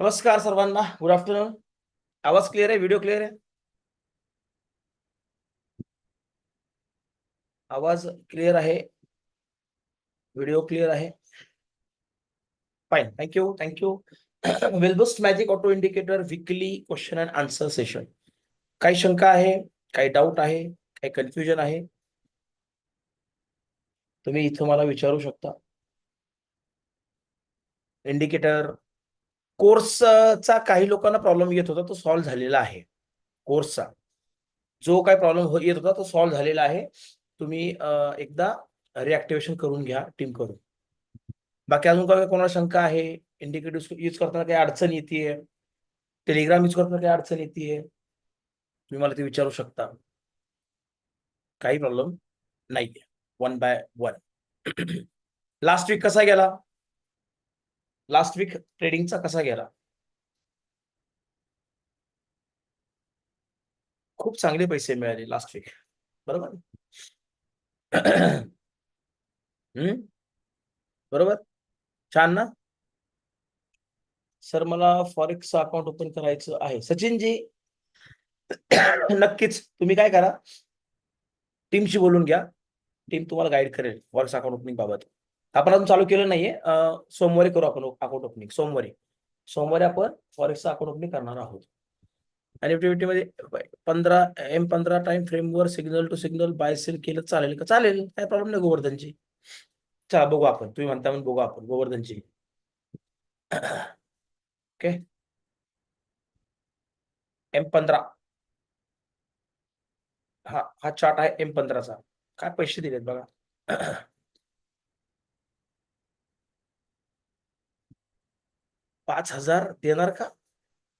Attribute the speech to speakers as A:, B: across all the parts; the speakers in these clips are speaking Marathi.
A: नमस्कार सर्वांना. गुड आफ्टरनून आवाज क्लिअर आहे? व्हिडिओ क्लिअर आहे? आवाज क्लिअर आहे? व्हिडिओ क्लिअर आहे? Fine thank you thank you वेलबस्ट magic auto indicator weekly question and answer session काही शंका आहे? काही डाऊट आहे? काही कन्फ्युजन आहे? तुम्ही इथं मला विचारू शकता. इंडिकेटर कोर्सचा काही लोकांना प्रॉब्लेम येत होता तो सॉल्व्ह झालेला आहे. कोर्सचा. जो काही प्रॉब्लेम हो-, येत होता तो सॉल्व्ह झालेला आहे. तुम्ही एकदा रिॲक्टिव्हेशन करून घ्या टीम करून. बाकी अजून काय कोणाला शंका आहे? इंडिकेटिव्ह यूज करताना काही अडचण येते टेलिग्राम यूज करताना काही अडचण येते तुम्ही मला ते विचारू शकता. काही प्रॉब्लेम नाहीये. One by one last week कसा गेला? लास्ट वीक ट्रेडिंगचा कसा गेला? खूप चांगले पैसे मिळाले लास्ट वीक बरोबर? हम्म? बरोबर? छान ना? सर मला फॉरेक्स अकाउंट ओपन करायचं आहे. सचिनजी नक्कीच. तुम्ही काय करा? टीमशी बोलून घ्या. टीम तुम्हाला गाईड करेल फॉरेक्स अकाउंट ओपनिंग बाबत. आपण अजून चालू केलं नाहीये. सोमवारी करू आपण अकाउंट ओपनिंग सोमवारी. सोमवारी आपण फॉरेक्सचं अकाउंट ओपनिंग करणार आहोत. आणि मध्ये पंधरा एम पंधरा टाइम फ्रेमवर signal to signal by sell केलं चालेल का? चालेल. काय प्रॉब्लेम नाही गोवर्धनची. चला बघू आपण. तुम्ही म्हणता म्हणून बघू आपण गोवर्धनची. ओके एम पंधरा. हा हा चार्ट आहे एम पंधराचा. काय पैसे दिलेत बघा. पाच हजार देणार का?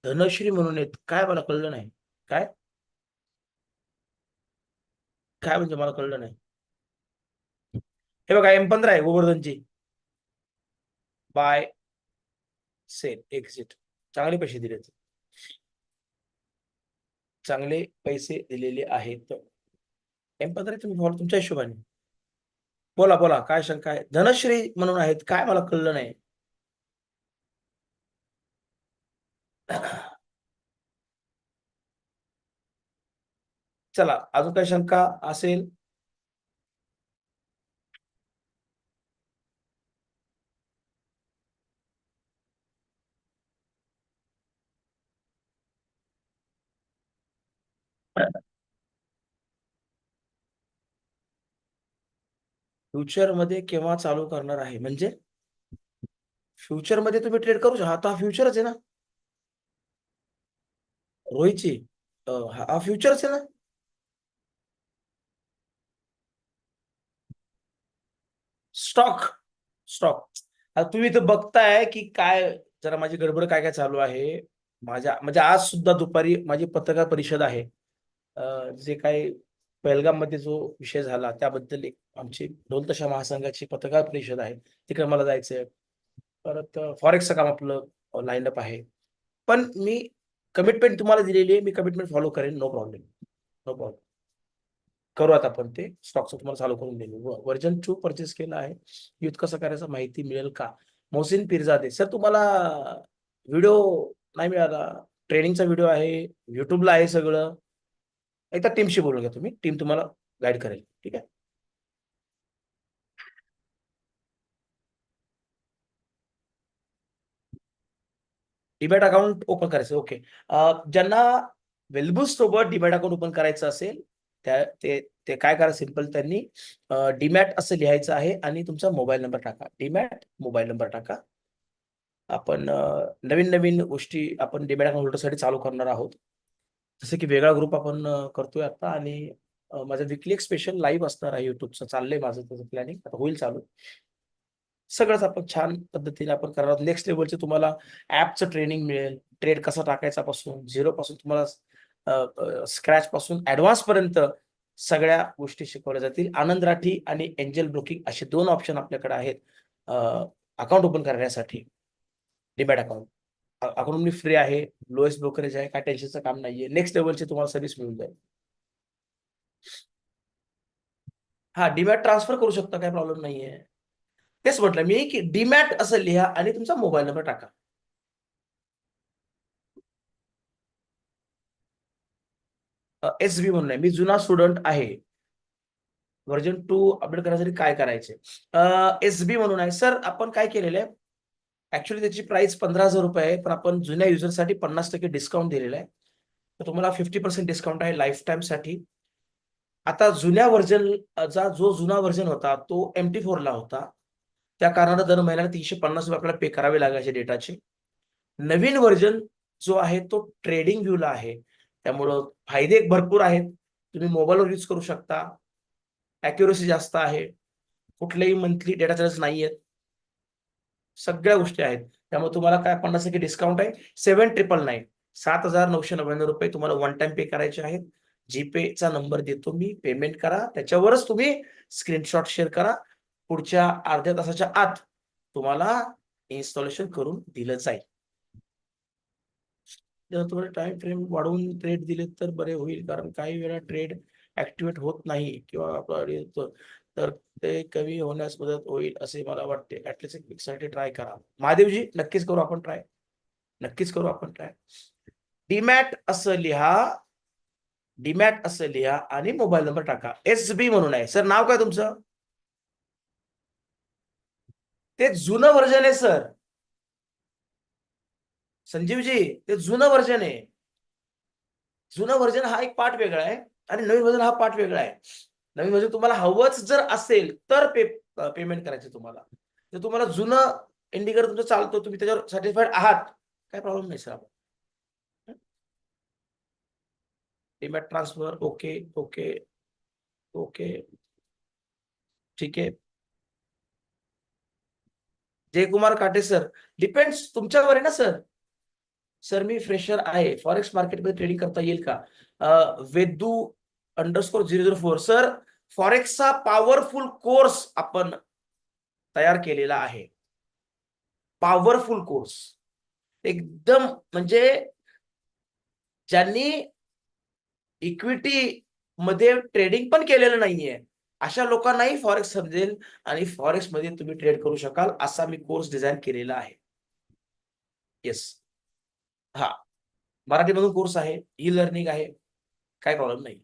A: धनश्री म्हणून येत काय मला कळलं नाही. काय? काय म्हणजे मला कळलं नाही? हे बघा एम पंधरा आहे गोवर्धनची. बाय सेल एक्झिट चांगले पैसे दिले चांगले पैसे दिलेले आहेत. एम पंधरा तुम्ही फॉलो तुमच्या हिशोबाने. बोला बोला काय शंका आहे? धनश्री म्हणून आहेत. काय मला कळलं नाही. चला अजून काही शंका असेल? फ्युचरमध्ये केव्हा चालू करणार आहे? म्हणजे फ्युचरमध्ये तुम्ही ट्रेड करू शकता. हा फ्युचरच आहे ना? रोहितची हा हा फ्युचरच आहे ना? स्टॉक स्टॉक आता तुम्ही इथं बघताय की काय जरा माझी गडबड काय काय चालू आहे? माझ्या म्हणजे आज सुद्धा दुपारी माझी पत्रकार परिषद आहे. जे काही पेहलगाममध्ये जो विषय झाला त्याबद्दल एक आमची ढोल महासंघाची पत्रकार परिषद आहे तिकडे मला जायचंय. परत फॉरेक्सचं काम आपलं लाईन अप आहे. पण मी कमिटमेंट तुम्हाला दिलेली आहे मी कमिटमेंट फॉलो करेन नो प्रॉब्लेम नो प्रॉब्लेम करूयात आपण ते. स्टॉकचं तुम्हाला चालू करून देईल वर्जन टू परचेस केला आहे. युथ कसं करायचं माहिती मिळेल का? मोहसिन पिरजादे. सर तुम्हाला व्हिडिओ नाही मिळाला. ट्रेनिंगचा व्हिडिओ आहे. युट्यूबला आहे सगळं. एकदा टीमशी बोलून घ्या तुम्ही. टीम तुम्हाला गाईड करेल. ठीक आहे? डिमॅट अकाउंट ओपन करायचं. ओके ज्यांना वेलबुस सोबत डिमॅट अकाउंट ओपन करायचं असेल त्या ते ते काय करा सिंपल त्यांनी डीमॅट असं लिहायचं आहे आणि तुमचा मोबाईल नंबर टाका. डीमॅट मोबाईल नंबर टाका. आपण नवीन नवीन गोष्टी आपण डीमॅट अकाउंट होल्डरसाठी चालू करणार आहोत. जसं की वेगळा ग्रुप आपण करतोय आता आणि माझं विकली एक स्पेशल लाईव्ह असणार आहे युट्यूबचं चाललंय माझं त्याचं प्लॅनिंग आता होईल चालू. सगळंच आपण छान पद्धतीने आपण करणार आहोत. नेक्स्ट लेवलचे तुम्हाला ऍपचं ट्रेनिंग मिळेल. ट्रेड कसा टाकायचा पासून झिरो पासून तुम्हाला स्क्रॅच पासून ऍडव्हान्स पर्यंत सगळ्या गोष्टी शिकवल्या जातील. आनंद राठी आणि एंजल ब्रोकिंग असे दोन ऑप्शन आपल्याकडे आहेत अकाउंट ओपन करण्यासाठी. डिमॅट अकाउंट अकाउंट फ्री आहे. लोएस्ट ब्रोकरेज आहे. काय टेन्शनचं काम नाहीये. नेक्स्ट लेवलची तुम्हाला सर्व्हिस मिळून जाईल. हा डिमॅट ट्रान्सफर करू शकता. काय प्रॉब्लेम नाहीये. तेच म्हटलं मी की डीमॅट असं लिहा आणि तुमचा मोबाईल नंबर टाका. एस बी म्हणून मी जुना स्टुडंट आहे. व्हर्जन टू अपडेट करण्यासाठी काय करायचे? एस बी म्हणून आहे. सर आपण काय केलेलं आहे? ऍक्च्युली त्याची प्राइस पंधरा हजार रुपये आहे पण आपण जुन्या युजरसाठी पन्नास टक्के डिस्काउंट दिलेला आहे. तर तुम्हाला फिफ्टी पर्सेंट डिस्काउंट आहे लाईफ टाईमसाठी आता जुन्या व्हर्जनचा जो जुना व्हर्जन होता तो एम टी फोरला होता. त्या कारणानं दर महिन्याला तीनशे पन्नास रुपये आपल्याला पे करावे लागायचे डेटाचे नवीन व्हर्जन जो आहे तो ट्रेडिंग व्ह्यूला आहे. त्यामुळं फायदे भरपूर आहेत. तुम्ही मोबाईलवर यूज करू शकता. अॅक्युरेसी जास्त आहे. कुठलेही मंथली डेटा चार्जेस नाही आहेत सगळ्या गोष्टी आहेत. त्यामुळे तुम्हाला काय पन्नास टक्के डिस्काउंट आहे. सेव्हन ट्रिपल नाईन सात हजार नऊशे नव्याण्णव रुपये तुम्हाला वन टाइम पे करायचे आहेत. जीपेचा नंबर देतो मी. पेमेंट करा. त्याच्यावरच तुम्ही स्क्रीनशॉट शेअर करा. पुढच्या अर्ध्या तासाच्या आत तुम्हाला इन्स्टॉलेशन करून दिलं जाईल. जर तुम्हाला टाइम फ्रेम वाढवून ट्रेड दिले तर बरे होईल कारण काही वेळा ट्रेड ऍक्टिवेट होत नाही किंवा आपला तर ते कमी होण्यास मदत होईल असे मला वाटते. ऍटलिस्ट एक साठी ट्राय करा. महादेवजी नक्कीच करू आपण ट्राय नक्कीच करू आपण ट्राय डीमॅट असं लिहा. डीमॅट असं लिहा आणि मोबाईल नंबर टाका. एस बी म्हणून आहे. सर नाव काय तुमचं? ते जुनं व्हर्जन आहे सर संजीवजी ते जुनं व्हर्जन आहे. जुनं व्हर्जन हा एक पाठ वेगळा आहे आणि नवीन व्हर्जन हा पाठ वेगळा आहे. नवीन व्हर्जन तुम्हाला हवंच जर असेल तर पे पेमेंट करायचं तुम्हाला. जर तुम्हाला जुनं इंडिकेटर तुमचं चालतो तुम्ही त्याच्यावर सॅटिस्फाईड आहात काय प्रॉब्लेम नाही सर आपण demat transfer okay okay okay ठीक आहे. जयकुमार काटे सर डिपेंड्स तुमच्यावर आहे ना सर सर मी फ्रेशर आहे. फॉरेक्स मार्केटमध्ये ट्रेडिंग करता येईल का? Vedu underscore zero zero four sir फॉरेक्सचा powerful course आपण तयार केलेला आहे. पॉवरफुल कोर्स एकदम म्हणजे ज्यांनी इक्विटी मध्ये ट्रेडिंग पण केलेलं नाहीये अशा लोकांनाही फॉरेक्स समजेल आणि फॉरेक्समध्ये तुम्ही ट्रेड करू शकाल असा मी कोर्स डिझाईन केलेला आहे. येस हा. मराठीमधून कोर्स आहे ई लर्निंग आहे काय प्रॉब्लेम नाही.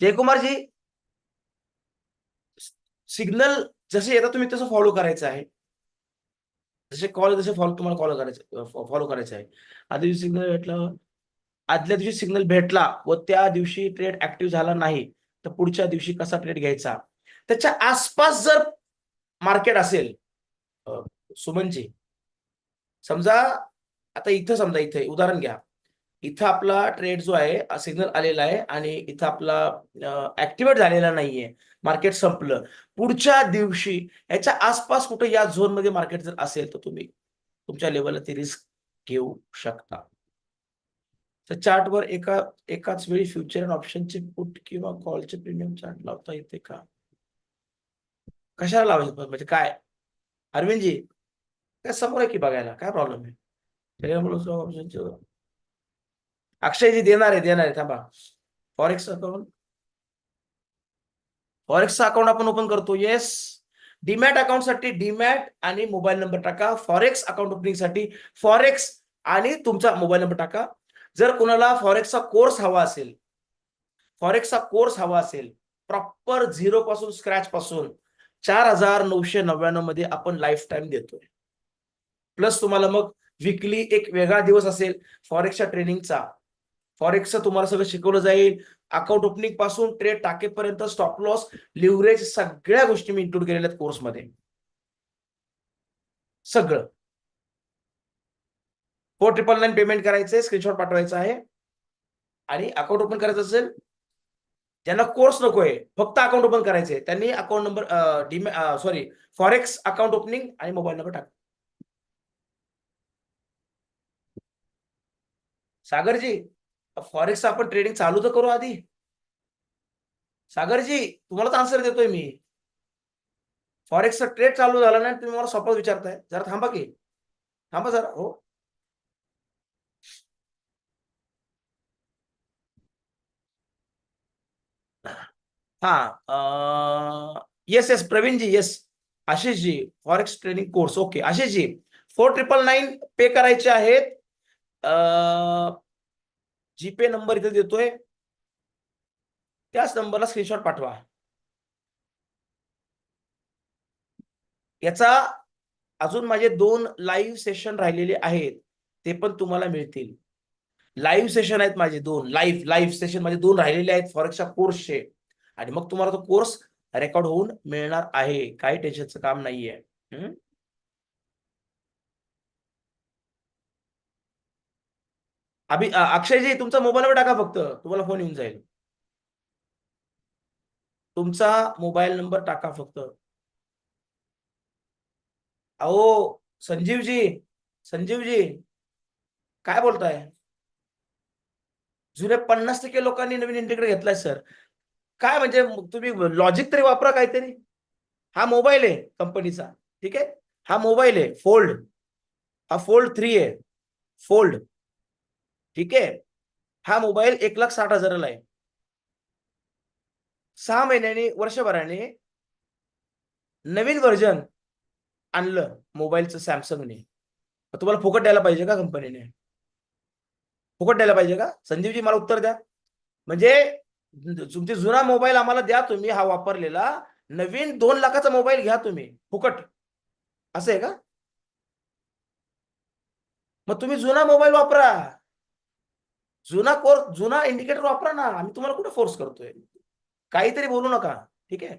A: जयकुमारजी सिग्नल जसे येतात तुम्ही तसं फॉलो करायचं आहे. जसे कॉल जसे फॉलो तुम्हाला कॉल करायचं फॉलो करायचं आहे. आधी सिग्नल भेटलं आदल्या दिवशी सिग्नल भेटला व त्या दिवशी ट्रेड ऍक्टिव्ह झाला नाही तर पुढच्या दिवशी कसा ट्रेड घ्यायचा? त्याच्या आसपास जर मार्केट असेल सुमनजी समजा आता इथं समजा इथे उदाहरण घ्या. इथं आपला ट्रेड जो आहे सिग्नल आलेला आहे आणि इथं आपला ऍक्टिवेट झालेला नाहीये मार्केट संपलं. पुढच्या दिवशी याच्या आसपास कुठे या झोनमध्ये मार्केट जर असेल तर तुम्ही तुमच्या लेवलला ती रिस्क घेऊ शकता. तर चार्टवर एका एकाच वेळी फ्युचर अँड ऑप्शनचे पुट किंवा कॉलचे प्रीमियम चार्ट लावता येते का? कशाला लावायचं? म्हणजे काय? अरविंदजी काय समोर आहे की बघायला? काय प्रॉब्लेम आहे? ऑप्शनचे अक्षयजी देणार आहे देणार आहे थांबा. फॉरेक्स अकाउंट फॉरेक्सचा अकाउंट आपण ओपन करतो. येस डीमॅट अकाउंटसाठी डीमॅट आणि मोबाईल नंबर टाका. फॉरेक्स अकाउंट ओपनिंगसाठी फॉरेक्स आणि तुमचा मोबाईल नंबर टाका. जर कोणाला फॉरेक्सचा कोर्स हवा असेल फॉरेक्सचा कोर्स हवा असेल प्रॉपर झिरो पासून स्क्रॅच पासून चार हजार नऊशे नव्याण्णवमध्ये आपण लाईफ टाईम देतोय. प्लस तुम्हाला मग विकली एक वेगळा दिवस असेल फॉरेक्सच्या ट्रेनिंगचा. फॉरेक्सचं तुम्हाला सगळं शिकवलं जाईल. अकाउंट ओपनिंगपासून ट्रेड टाकेपर्यंत स्टॉप लॉस लिव्हरेज सगळ्या गोष्टी मी इन्क्लूड केलेल्या आहेत कोर्समध्ये. सगळं. फोर ट्रिपल नाईन पेमेंट करायचंय स्क्रीनशॉट पाठवायचा आहे. आणि अकाउंट ओपन करायचं असेल ज्यांना कोर्स नकोय फक्त अकाउंट ओपन करायचंय. त्यांनी अकाउंट नंबर डीमे सॉरी फॉरेक्स अकाउंट ओपनिंग आणि मोबाईल नंबर टाक. सागरजी फॉरेक्स आपण ट्रेडिंग चालू तर करू आधी. सागरजी तुम्हालाच आन्सर देतोय मी. फॉरेक्सचा ट्रेड चालू झाला नाही तुम्ही मला सपोज विचारताय. जरा थांबा की. थांबा जरा हो. हा yes yes Pravinji yes आशिषजी forex training course okay आशिषजी four triple nine pay करायचे आहेत. जीपे नंबर इथे देतोय. त्याच नंबरला स्क्रीनशॉट पाठवा. याचा अजून माझे दोन लाईव्ह सेशन राहिलेले आहेत. ते पण तुम्हाला मिळतील. लाईव्ह सेशन आहेत माझे दोन. लाईव्ह लाईव्ह सेशन माझे दोन राहिलेले आहेत. फॉरेक्सच्या कोर्सचे आणि मग तुम्हाला तो कोर्स रेकॉर्ड होऊन मिळणार आहे. काही टेन्शनचं काम नाहीये. हम्म? अभि अक्षयजी तुमचा मोबाईलवर टाका फक्त. तुम्हाला फोन येऊन जाईल. तुमचा मोबाईल नंबर टाका फक्त. अहो संजीवजी संजीवजी काय बोलताय? जुने पन्नास टक्के लोकांनी नवीन इंटिग्रेट घेतलाय सर काय म्हणजे तुम्ही लॉजिक तरी वापरा काहीतरी. हा मोबाईल आहे कंपनीचा ठीक आहे? हा मोबाईल आहे फोल्ड हा फोल्ड थ्री आहे फोल्ड ठीक आहे? हा मोबाईल एक लाख साठ हजाराला आहे. सहा महिन्याने वर्षभराने नवीन व्हर्जन आणलं मोबाईलचं सॅमसंगने. तुम्हाला फुकट द्यायला पाहिजे का कंपनीने फुकट द्यायला पाहिजे का? संदीपजी मला उत्तर द्या. म्हणजे तुमचे जुना मोबाईल आम्हाला द्या तुम्ही हा वापरलेला. नवीन दोन लाखाचा मोबाईल घ्या तुम्ही फुकट. असं आहे का? मग तुम्ही जुना मोबाईल वापरा. जुना कोर्स जुना इंडिकेटर वापरा ना. आम्ही तुम्हाला कुठे फोर्स करतोय? काहीतरी बोलू नका. ठीक आहे?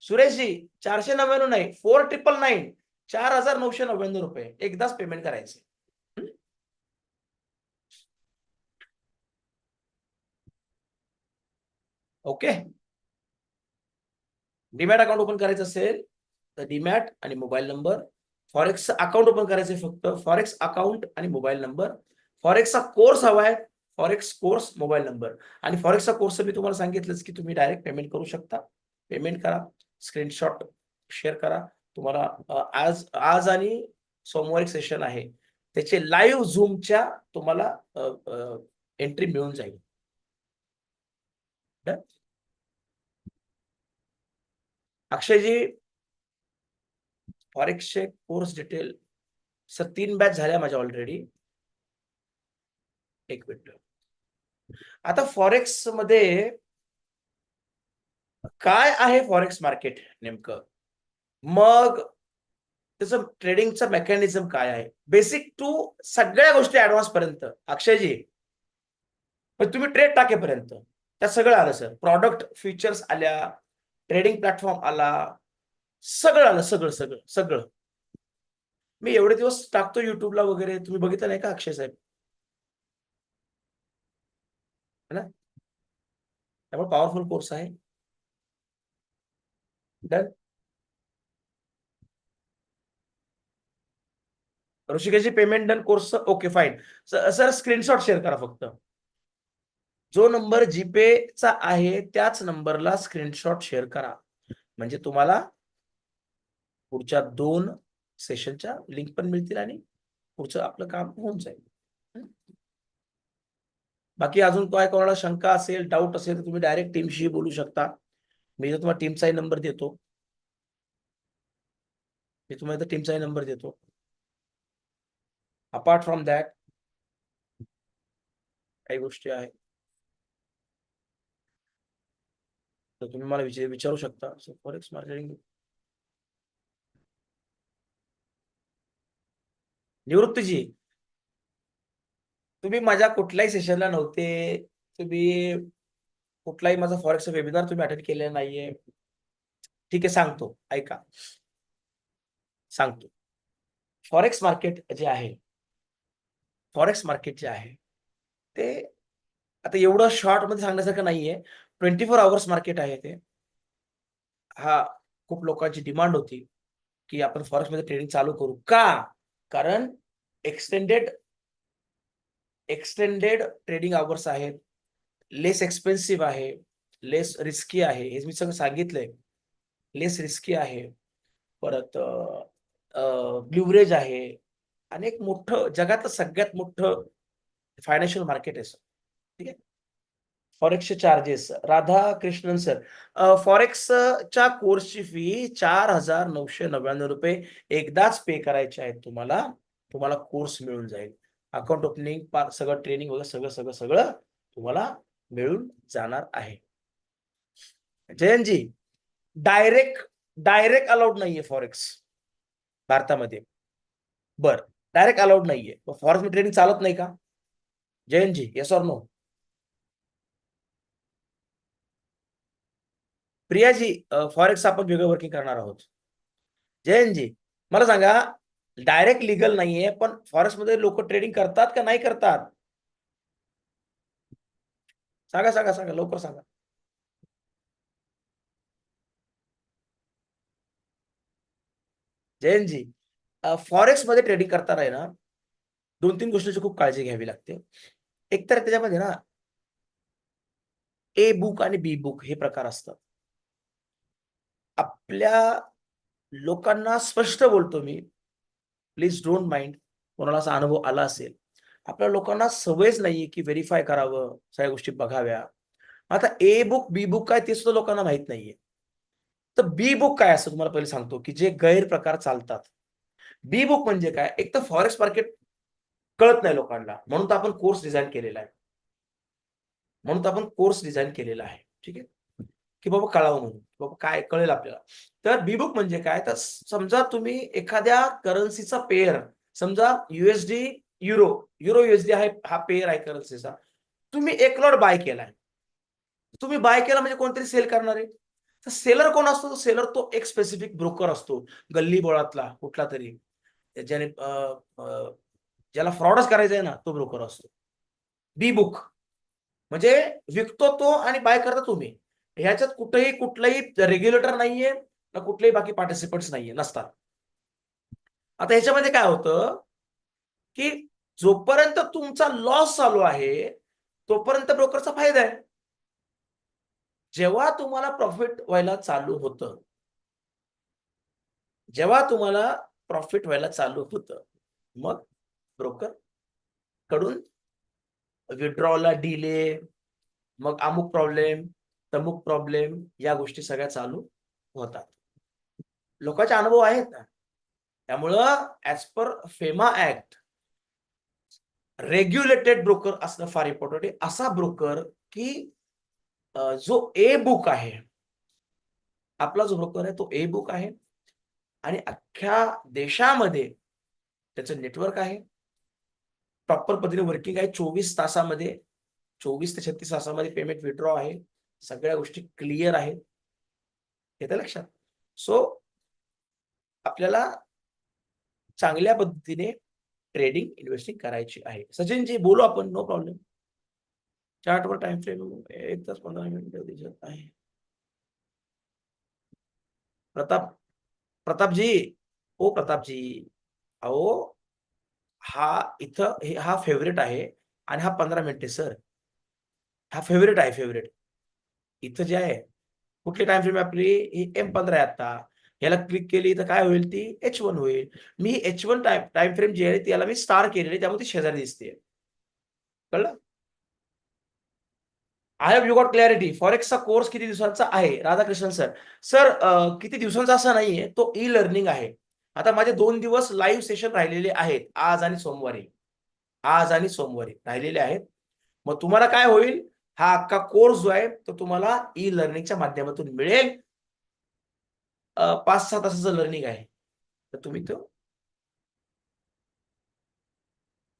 A: सुरेशजी चारशे नव्याण्णव नाही फोर ट्रिपल नाईन चार हजार नऊशे नव्याण्णव रुपये. एकदाच पेमेंट करायचे. ओके डीमॅट अकाउंट ओपन करायचं असेल तर डीमॅट आणि mobile number forex account open करायचं फक्त. फॉरेक्स अकाउंट आणि मोबाईल नंबर फॉरेक्सचा कोर्स हवा आहे. फॉरेक्स कोर्स मोबाईल नंबर आणि फॉरेक्सचा कोर्स मी तुम्हाला सांगितलंच की तुम्ही डायरेक्ट पेमेंट करू शकता. पेमेंट करा स्क्रीनशॉट शेअर करा. तुम्हाला आज आज आणि सोमवारी सेशन आहे. त्याचे लाईव्ह झूमच्या तुम्हाला एंट्री मिळून जाईल. Done? अक्षयजी फॉरेक्सचे कोर्स डिटेल सर तीन बॅच झाल्या माझ्या ऑलरेडी एक मिनिट. आता फॉरेक्समध्ये काय आहे फॉरेक्स मार्केट नेमकं? मग त्याचं ट्रेडिंगचं मेकॅनिझम काय आहे? बेसिक टू सगळ्या गोष्टी ऍडव्हान्स पर्यंत. अक्षयजी पण तुम्ही ट्रेड टाकेपर्यंत. त्यात सगळं आलं सर प्रॉडक्ट फीचर्स आल्या ट्रेडिंग प्लॅटफॉर्म आला सगळं आलं सगळं सगळं सगळं. मी एवढे दिवस टाकतो युट्यूबला वगैरे तुम्ही बघितलं नाही का अक्षय साहेब? ना? त्यामुळे पॉवरफुल कोर्स आहे. Done ऋषिकेशची payment done course okay fine sir screenshot share करा फक्त. जो नंबर जीपेचा आहे त्याच नंबरला स्क्रीनशॉट शेअर करा. म्हणजे तुम्हाला पुढच्या दोन सेशनच्या लिंक पण मिळतील आणि पुढचं आपलं काम होऊन जाईल. बाकी अजून काय कोणाला शंका असेल डाऊट असेल तर तुम्ही डायरेक्ट टीमशी बोलू शकता. मी इथं तुम्हाला टीमचाही नंबर देतो. मी तुम्हाला टीमचाही नंबर देतो. अपार्ट फ्रॉम दॅट काही गोष्टी आहेत. तर तुम्ही मला विचार विचारू शकता. सो फॉरेक्स मार्केटिंग निवृत्तीजी तुम्ही माझ्या कुठल्याही सेशनला नव्हते. तुम्ही कुठलाही माझा फॉरेक्स वेबिनार तुम्ही अटेंड केलेला नाहीये. ठीक आहे सांगतो. ऐका. सांगतो. फॉरेक्स मार्केट जे आहे फॉरेक्स मार्केट जे आहे ते आता एवढं शॉर्टमध्ये सांगण्यासारखं नाहीये. ट्वेंटी फोर आवर्स मार्केट आहे ते. हा खूप लोकांची डिमांड होती की आपण फॉरेक्समध्ये ट्रेडिंग चालू करू. का? कारण एक्सटेंडेड एक्सटेंडेड ट्रेडिंग आवर्स आहेत. लेस एक्सपेन्सिव्ह आहे. लेस रिस्की आहे. हे मी सगळं सांगितलंय. लेस रिस्की आहे. परत ब्ल्युवरेज आहे. आणि एक मोठं जगातलं सगळ्यात मोठं फायनान्शियल मार्केट आहे सर ठीक आहे? फॉरेक्सचे चार्जेस राधा कृष्णन सर फॉरेक्सच्या कोर्सची फी चार हजार नऊशे नव्याण्णव रुपये एकदाच पे करायचे आहेत तुम्हाला. तुम्हाला कोर्स मिळून जाईल. अकाउंट ओपनिंग सगळं ट्रेनिंग वगैरे सगळं सगळं सगळं तुम्हाला मिळून जाणार आहे. जयंतजी डायरेक्ट डायरेक्ट अलाउड नाहीये फॉरेक्स भारतामध्ये. बर डायरेक्ट अलाउड नाहीये. फॉरेक्स ट्रेनिंग चालत नाही का? Jayantji yes or no Priyaji forex आपण वेगळं वर्किंग करणार आहोत. जयंतजी मला सांगा डायरेक्ट लिगल नाहीये पण फॉरेक्समध्ये लोक ट्रेडिंग करतात का नाही करतात? सांगा सांगा सांगा लवकर सांगा. जयंतजी फॉरेक्समध्ये ट्रेडिंग करताना आहे ना दोन तीन गोष्टीची खूप काळजी घ्यावी लागते. एक तर त्याच्यामध्ये ना ए बुक आणि बी बुक हे प्रकार असतात. आपल्या लोकांना स्पष्ट बोलतो मी. प्लीज डोंट माइंड कोणाला असा अनुभव आला असेल. आपल्या लोकांना सवयच नाहीये की व्हेरीफाय करावं सगळ्या गोष्टी बघाव्या. आता ए बुक बी बुक काय ते सुद्धा लोकांना माहीत नाहीये. तर बी बुक काय असं तुम्हाला पहिले सांगतो की जे गैरप्रकार चालतात. बी बुक म्हणजे काय? एक तर फॉरेस्ट मार्केट कळत नाही लोकांना. म्हणून तर आपण कोर्स डिझाईन केलेला आहे. म्हणून तर आपण कोर्स डिझाईन केलेला आहे. ठीक आहे? की बाबा कळावं म्हणून बाबा काय कळेल आपल्याला. तर बी बुक म्हणजे काय? तर समजा तुम्ही एखाद्या करन्सीचा पेअर समजा युएसडी युरो युरो युएसडी आहे हा पेअर आहे करन्सीचा तुम्ही एक लॉट बाय केलाय. तुम्ही बाय केला म्हणजे कोणतरी सेल करणार आहे. तर सेलर कोण असतो? सेलर तो एक स्पेसिफिक ब्रोकर असतो. गल्ली बोळातला कुठला तरी. ज्याने ज्याला फ्रॉडच करायचा आहे ना तो ब्रोकर असतो. बी बुक म्हणजे विकतो तो आणि बाय करता तुम्ही. ह्याच्यात कुठेही कुठलंही रेग्युलेटर नाहीये ना कुठलेही बाकी पार्टिसिपंट्स नाहीये नसतात. आता ह्याच्यामध्ये काय होतं की जोपर्यंत तुमचा लॉस चालू आहे तोपर्यंत ब्रोकरचा फायदा आहे. जेव्हा तुम्हाला प्रॉफिट व्हायला चालू होतं जेव्हा तुम्हाला प्रॉफिट व्हायला चालू होतं मग ब्रोकरकडून विड्रॉला डिले मग अमुक प्रॉब्लेम तमुक प्रॉब्लेम या गोष्टी सगळ्या चालू होतात. लोकांचे अनुभव आहेत ना. त्यामुळं as per FEMA act regulated broker असणं फार इम्पॉर्टंट आहे. असा ब्रोकर की जो ए बुक आहे आपला जो ब्रोकर आहे तो ए बुक आहे. आणि अख्ख्या देशामध्ये त्याचं नेटवर्क आहे. प्रॉपर पद्धतीने वर्किंग आहे. चोवीस तासामध्ये चोवीस ते छत्तीस तासामध्ये पेमेंट विड्रॉ आहे. सगळ्या गोष्टी क्लिअर आहेत. येतं लक्षात. सो आपल्याला चांगल्या पद्धतीने ट्रेडिंग इन्व्हेस्टिंग करायची आहे. सचिनजी बोलू आपण? नो प्रॉब्लेम चार्टवर टाइम फ्रेम एक तास पंधरा मिनिट दिसत आहे. प्रताप प्रतापजी. ओ प्रतापजी. अहो हा इथं हा फेवरेट आहे. आणि हा पंधरा मिनिटे सर हा फेवरेट आहे फेवरेट इथं जे आहे कुठली टाइम फ्रेम आपली ही एम पंधरा आहे आता? याला क्लिक केली तर काय होईल ती? एच वन होईल. मी H one time time frame जी आहे त्याला मी स्टार केलेली त्यामुळे ती शेजारी दिसते. कळलं? I have you got clarity फॉरेक्सचा course किती दिवसांचा आहे? राधाकृष्णन सर सर किती दिवसांचा असा नाहीये तो ई लर्निंग आहे. आता माझे दोन दिवस लाईव्ह सेशन राहिलेले आहेत आज आणि सोमवारी. आज आणि सोमवारी राहिलेले आहेत. मग तुम्हाला काय होईल? हा अख्खा कोर्स जो आहे तो तुम्हाला ई लर्निंगच्या माध्यमातून मिळेल. पाच सहा तासाचं लर्निंग आहे. तर तुम्ही तो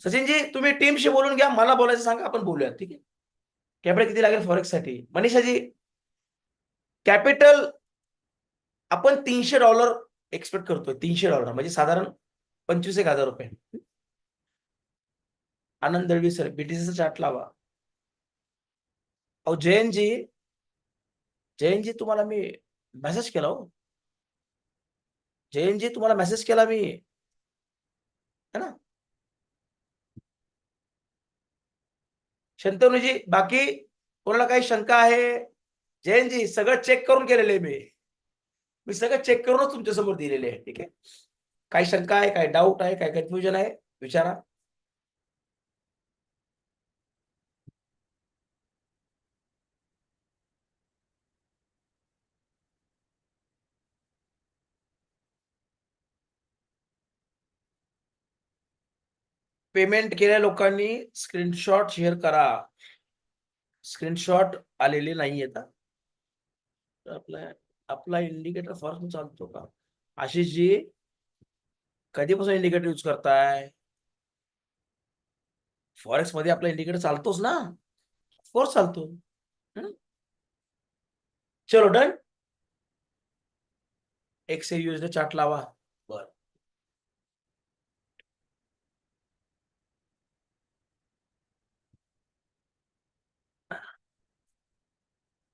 A: सचिनजी तुम्ही टीमशी बोलून घ्या. मला बोलायचं सांगा आपण बोलूया ठीक आहे? कॅपिटल किती लागेल फॉरेक्ससाठी? मनीषाजी कॅपिटल आपण तीनशे डॉलर एक्सपेक्ट करतोय. तीनशे डॉलर म्हणजे साधारण पंचवीस एक हजार रुपये. आनंद दळवी सर बीटीसीचा चार्ट लावा. अहो जयंतजी जयंतजी तुम्हाला मी मेसेज केला हो. जयंतजी तुम्हाला मेसेज केला मी. है ना? शंतनुजी बाकी कोणाला काही शंका आहे? जयंतजी सगळं चेक करून केलेले मी. मी सगळं चेक करूनच तुमच्यासमोर दिलेले आहे ठीक आहे? काही शंका आहे काय डाऊट आहे काय कन्फ्युजन आहे विचारा. पेमेंट केलेल्या लोकांनी स्क्रीनशॉट शेअर करा. स्क्रीनशॉट आलेले नाही आता आपला आपला इंडिकेटर फॉर्म चालतो का? आशिषजी कधीपासून इंडिकेटर यूज़ करताय? फॉरेक्स मध्ये आपला इंडिकेटर चालतोच ना? कोर्स चालतो? चलो डन एक्स यूज़ चार्ट लावा.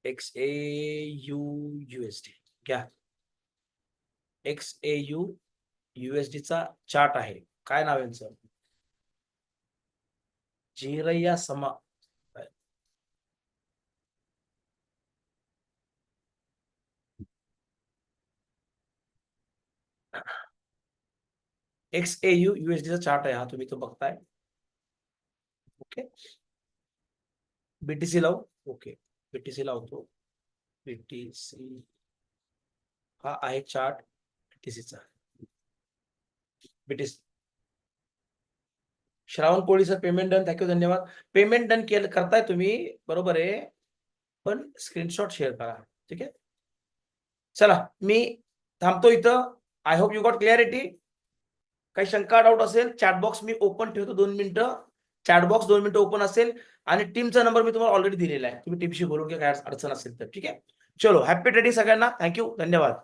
A: एक्स ए यू यूएसडी घ्या. एक्स ए यू USD चा चार्ट आहे. काय नाव आहे यांचं? जिरय्या समा. X A U USD chart आहे हा, तुम्ही तो बघताय. ओके. बीटीसी लावू. ओके. बीटीसी लावतो. बीटीसी हा आहे chart बीटीसीचा BTC Shravan Koli sir payment done thank you धन्यवाद. पेमेंट डन केलं करताय तुम्ही बरोबर आहे. पण स्क्रीनशॉट शेअर करा. ठीक आहे? चला मी थांबतो इथं. I hope you got clarity काही शंका डाऊट असेल चॅटबॉक्स मी ओपन ठेवतो दोन मिनिटं. चॅटबॉक्स दोन मिनिटं ओपन असेल आणि टीमचा नंबर मी तुम्हाला ऑलरेडी दिलेला आहे. तुम्ही टीमशी बोलून घ्या काय अडचण असेल तर. ठीक आहे? चलो हॅपी ट्रेडिंग सगळ्यांना. थँक्यू धन्यवाद.